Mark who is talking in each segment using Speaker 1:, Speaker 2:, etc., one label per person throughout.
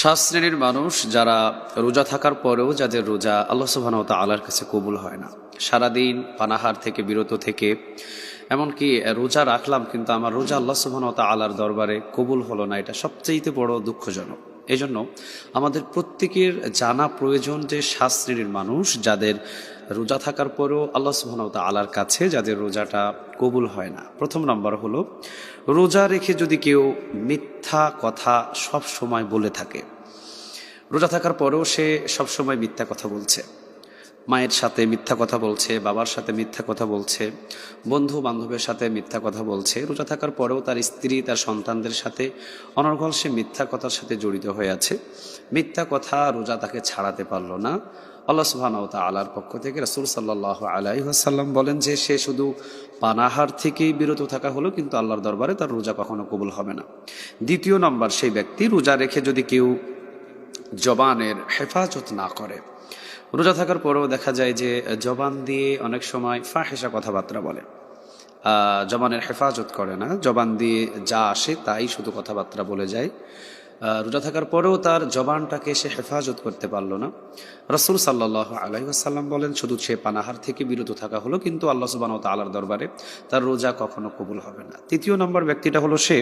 Speaker 1: সাত শ্রেণির মানুষ যারা রোজা থাকার পরেও যাদের রোজা আল্লাহ সুবাহনত আল্লাহর কাছে কবুল হয় না। সারাদিন পানাহার থেকে, বিরত থেকে, এমনকি রোজা রাখলাম কিন্তু আমার রোজা আল্লাহ সুবাহনত আল্লাহর দরবারে কবুল হলো না, এটা সবচেয়ে বড় দুঃখজনক। এজন্য আমাদের প্রত্যেকের জানা প্রয়োজন যে সাত শ্রেণির মানুষ যাদের রোজা থাকার পরেও আল্লাহ সুবাহ আলার কাছে যাদের রোজাটা কবুল হয় না। প্রথম নম্বর হলো, রোজা রেখে যদি কেউ মিথ্যা কথা সব সময় বলে থাকে, রোজা থাকার পরেও সে সবসময় মিথ্যা কথা বলছে। মায়ের সাথে মিথ্যা কথা বলছে, বাবার সাথে মিথ্যা কথা বলছে, বন্ধু বান্ধবের সাথে মিথ্যা কথা বলছে, রোজা থাকার পরেও তার স্ত্রী তার সন্তানদের সাথে অনর্গল সে মিথ্যা কথার সাথে জড়িত হয়ে আছে। মিথ্যা কথা রোজা তাকে ছাড়াতে পারল না। আল্লাহ সুবহান ও আলার পক্ষ থেকে রসুল সাল্লাহ আলাইসাল্লাম বলেন যে সে শুধু পানাহার থেকেই বিরত থাকা হলো, কিন্তু আল্লাহর দরবারে তার রোজা কখনো কবুল হবে না। দ্বিতীয় নম্বর, সেই ব্যক্তি রোজা রেখে যদি কেউ জবানের হেফাজত না করে রোজা থাকার পরেও দেখা যায় যে জবান দিয়ে অনেক সময় ফাহেসা কথাবার্তা বলে। জবানের হেফাজত করে না। জবান দিয়ে যা আসে তাই শুধু কথাবার্তা বলে যায়। রোজা থাকার পরেও তার জবানটাকে সে হেফাজত করতে পারল না। রসুল সাল্লাহ আলাইসাল্লাম বলেন, শুধু সে পানাহার থেকে বিরত থাকা হলো, কিন্তু আল্লাহ সুবান তালার দরবারে তার রোজা কখনো কবুল হবে না। তৃতীয় নম্বর ব্যক্তিটা হলো সে,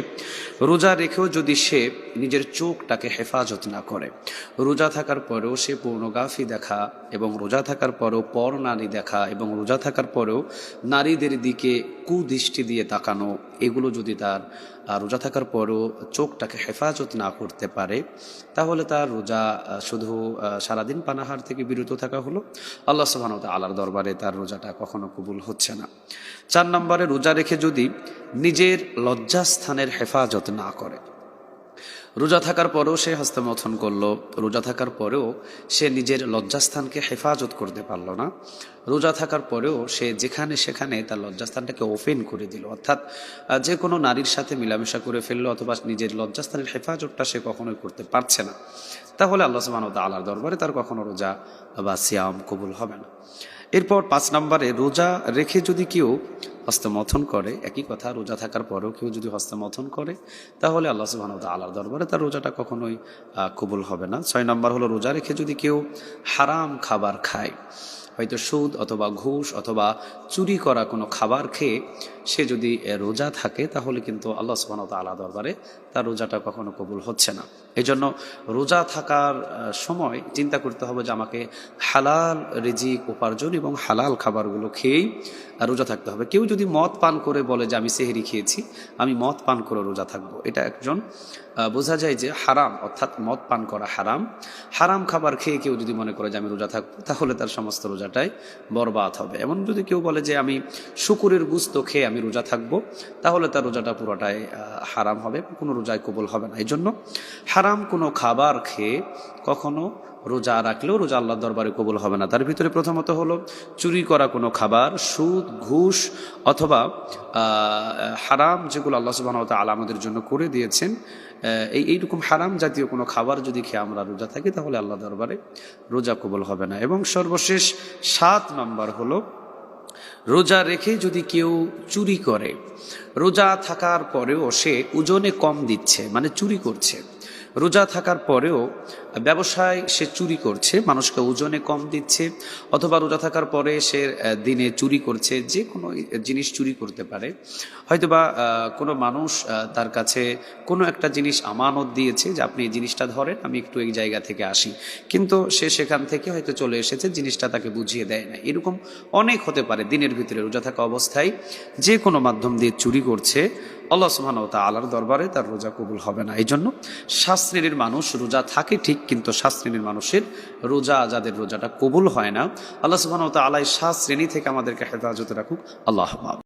Speaker 1: রোজা রেখেও যদি সে নিজের চোখটাকে হেফাজত না করে, রোজা থাকার পরেও সে পূর্ণগাফি দেখা এবং রোজা থাকার পরেও পর নারী দেখা এবং রোজা থাকার পরেও নারীদের দিকে কুদৃষ্টি দিয়ে তাকানো এগুলো যদি তার রোজা থাকার পরও চোখটাকে হেফাজত না করতে পারে, তাহলে তার রোজা শুধু সারাদিন পানাহার থেকে বিরত থাকা হলো। আল্লাহ সুবাহ আলার দরবারে তার রোজাটা কখনো কবুল হচ্ছে না। চার নম্বরে রোজা রেখে যদি নিজের লজ্জাস্থানের হেফাজত না করে রোজা থাকার পরেও সে হস্তমথন করল। রোজা থাকার পরেও সে নিজের লজ্জাস্থানকে হেফাজত করতে পারল না। রোজা থাকার পরেও সে যেখানে সেখানে তার লজ্জাস্থানটাকে ওপেন করে দিল। অর্থাৎ যে কোনো নারীর সাথে মিলামেশা করে ফেলল অথবা নিজের লজ্জাস্থানের হেফাজতটা সে কখনোই করতে পারছে না। তাহলে আল্লাহ সুবাহ আল্লাহর দরবারে তার কখনো রোজা বা সিয়াম কবুল হবে না। এরপর পাঁচ নম্বরে রোজা রেখে যদি কেউ হস্তমথন করে, একই কথা, রোজা থাকার পরেও কেউ যদি হস্তমথন করে, তাহলে আল্লাহ সুবাহ আল্লাহর দরবারে তার রোজাটা কখনোই কবুল হবে না। ছয় নম্বর হলো রোজা রেখে যদি কেউ হারাম খাবার খায়, হয়তো সুদ অথবা ঘুষ অথবা চুরি করা কোনো খাবার খেয়ে সে যদি রোজা থাকে, তাহলে কিন্তু আল্লাহ সুবাহ আল্লাহ দরবারে তার রোজাটা কখনো কবুল হচ্ছে না। এই জন্য রোজা থাকার সময় চিন্তা করতে হবে যে আমাকে হালাল রিজিক, উপার্জন এবং হালাল খাবারগুলো খেয়েই রোজা থাকতে হবে। কেউ যদি মদ পান করে বলে যে আমি সেহেরি খেয়েছি, আমি মদ পান করে রোজা থাকব। এটা একজন বোঝা যায় যে হারাম, অর্থাৎ মদ পান করা হারাম। হারাম খাবার খেয়ে কেউ যদি মনে করে যে আমি রোজা থাকব, তাহলে তার সমস্ত রোজাটাই বরবাদ হবে। এমন যদি কেউ বলে যে আমি শুকুরের গুস্ত খেয়ে আমি রোজা থাকব, তাহলে তার রোজাটা পুরোটাই হারাম হবে, কোনো রোজায় কবল হবে না। এই জন্য হারাম কোনো খাবার খেয়ে কখনো রোজা রাখলেও রোজা আল্লাহর দরবারে কবুল হবে না। তার ভিতরে প্রথমত হলো চুরি করা কোনো খাবার, সুদ, ঘুষ অথবা হারাম যেগুলো আল্লাহ সুবাহ তালা আমাদের জন্য করে দিয়েছেন এই, এইরকম হারাম জাতীয় কোনো খাবার যদি খেয়ে আমরা রোজা থাকি তাহলে আল্লাহ দরবারে রোজা কবুল হবে না। এবং সর্বশেষ সাত নম্বর হলো রোজা রেখে যদি কেউ চুরি করে, রোজা থাকার পরেও সে ওজনে কম দিচ্ছে মানে চুরি করছে। রোজা থাকার পরেও ব্যবসায় সে চুরি করছে, মানুষকে ওজনে কম দিচ্ছে, অথবা রোজা থাকার পরে সে দিনে চুরি করছে, যে কোনো জিনিস চুরি করতে পারে। হয়তোবা কোনো মানুষ তার কাছে কোনো একটা জিনিস আমানত দিয়েছে যে আপনি এই জিনিসটা ধরেন, আমি একটু এই জায়গা থেকে আসি। কিন্তু সে সেখান থেকে হয়তো চলে এসেছে, জিনিসটা তাকে বুঝিয়ে দেয় না। এরকম অনেক হতে পারে দিনের ভিতরে রোজা থাকা অবস্থায় যে কোনো মাধ্যম দিয়ে চুরি করছে আল্লাহ সুহান ও আল্লাহর দরবারে তার রোজা কবুল হবে না। এই জন্য শাস্ত্রীর মানুষ রোজা থাকে ঠিক, কিন্তু সাত শ্রেণির মানুষের রোজা, যাদের রোজাটা কবুল হয় না, আল্লাহ সুহান ও তাআলা এই শ্রেণি থেকে আমাদেরকে হেফাজতে রাখুক। আল্লাহ